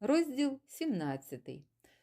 Розділ 17.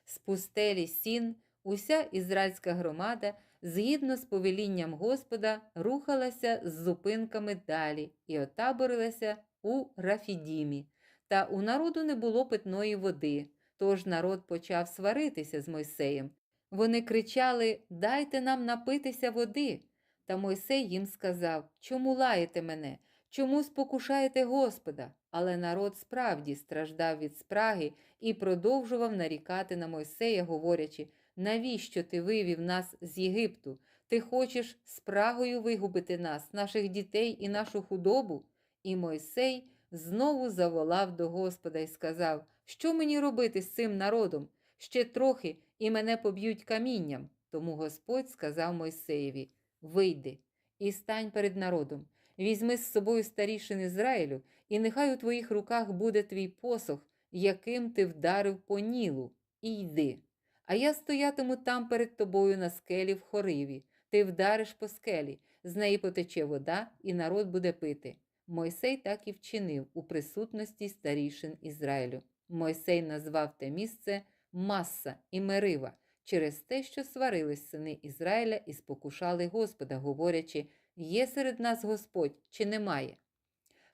З пустелі Сін уся ізраїльська громада, згідно з повелінням Господа, рухалася з зупинками далі і отаборилася у Рафідімі. Та у народу не було питної води, тож народ почав сваритися з Мойсеєм. Вони кричали: Дайте нам напитися води. Та Мойсей їм сказав: Чому лаєте мене? Чому спокушаєте Господа? Але народ справді страждав від спраги і продовжував нарікати на Мойсея, говорячи: Навіщо ти вивів нас з Єгипту? Ти хочеш спрагою вигубити нас, наших дітей і нашу худобу? І Мойсей знову заволав до Господа і сказав: Що мені робити з цим народом? Ще трохи, і мене поб'ють камінням. Тому Господь сказав Мойсеєві: Вийди і стань перед народом. Візьми з собою старішин Ізраїлю, і нехай у твоїх руках буде твій посох, яким ти вдарив по нілу, і йди. А я стоятиму там перед тобою на скелі в хориві. Ти вдариш по скелі, з неї потече вода, і народ буде пити. Мойсей так і вчинив у присутності старішин Ізраїлю. Мойсей назвав те місце Масса і Мерива через те, що сварились сини Ізраїля і спокушали Господа, говорячи: Є серед нас Господь чи немає?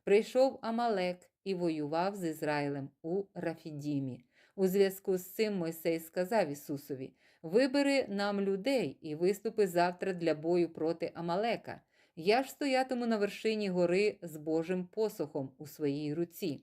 Прийшов Амалек і воював з Ізраїлем у Рафідімі. У зв'язку з цим Мойсей сказав Ісусові: Вибери нам людей і виступи завтра для бою проти Амалека. Я ж стоятиму на вершині гори з Божим посохом у своїй руці.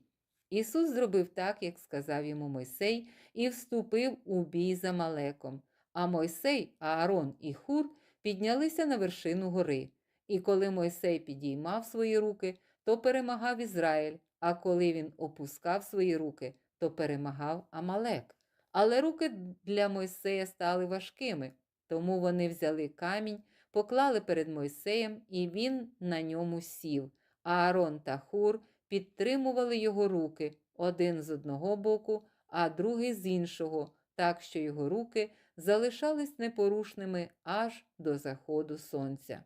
Ісус зробив так, як сказав йому Мойсей, і вступив у бій з Амалеком. А Мойсей, Аарон і Хур піднялися на вершину гори. І коли Мойсей підіймав свої руки, то перемагав Ізраїль, а коли він опускав свої руки, то перемагав Амалек. Але руки для Мойсея стали важкими, тому вони взяли камінь, поклали перед Мойсеєм, і він на ньому сів. А Аарон та Хур підтримували його руки один з одного боку, а другий з іншого, так що його руки залишались непорушними аж до заходу сонця.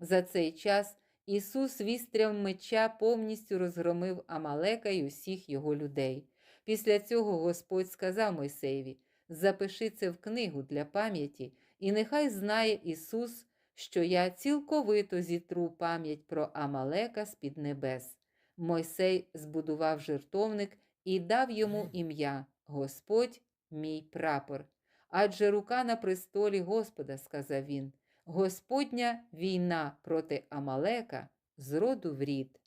За цей час Ісус вістрям меча повністю розгромив Амалека й усіх його людей. Після цього Господь сказав Мойсеєві: Запиши це в книгу для пам'яті, і нехай знає Ісус, що я цілковито зітру пам'ять про Амалека з-під небес. Мойсей збудував жертовник і дав йому ім'я Господь мій прапор. Адже рука на престолі Господа, сказав він, Господня війна проти Амалека з роду в рід.